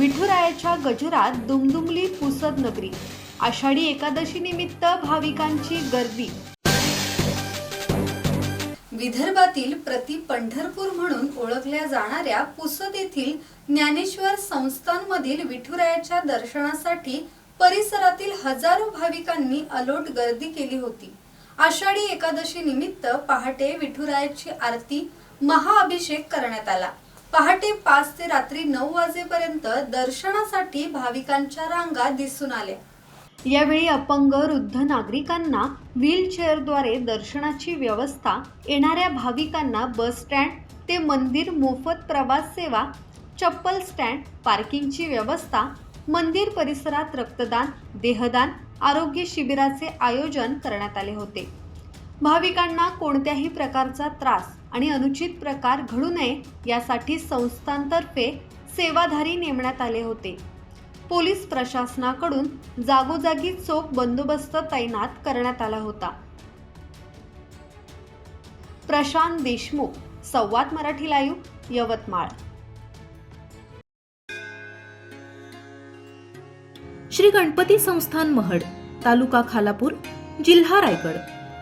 विठुरायाच्या गजरात दुमदुमली पुसद नगरी. आषाढी एकादशी निमित्त भाविकांची गर्दी. विदर्भातील प्रति पंढरपूर म्हणून ओळखल्या जाणाऱ्या पुसद येथील ज्ञानेश्वर संस्थानमधील विठुरायाच्या दर्शनासाठी परिसरातील हजारो भाविकांनी अलोट गर्दी केली होती. आषाढी एकादशी निमित्त पहाटे विठुरायाची आरती महाअभिषेक करण्यात आला. पहाटे पाच ते रात्री नऊ वाजेपर्यंत दर्शनासाठी भाविकांच्या रांगा दिसून आल्या. यावेळी अपंग वृद्ध नागरिकांना व्हीलचेअरद्वारे दर्शनाची व्यवस्था येणाऱ्या भाविकांना बस स्टँड ते मंदिर मोफत प्रवास सेवा चप्पल स्टँड पार्किंगची व्यवस्था मंदिर परिसरात रक्तदान देहदान आरोग्य शिबिराचे आयोजन करण्यात आले होते. भाविकांना कोणत्याही प्रकारचा त्रास आणि अनुचित प्रकार घडू नये यासाठी संस्थांतर्फे सेवाधारी नेमण्यात आले होते. पोलीस प्रशासनाकडून जागोजागी चोख बंदोबस्त तैनात करण्यात आला होता. प्रशांत देशमुख संवाद मराठी लाईव्ह यवतमाळ. श्री गणपती संस्थान महड तालुका खालापूर जिल्हा रायगड.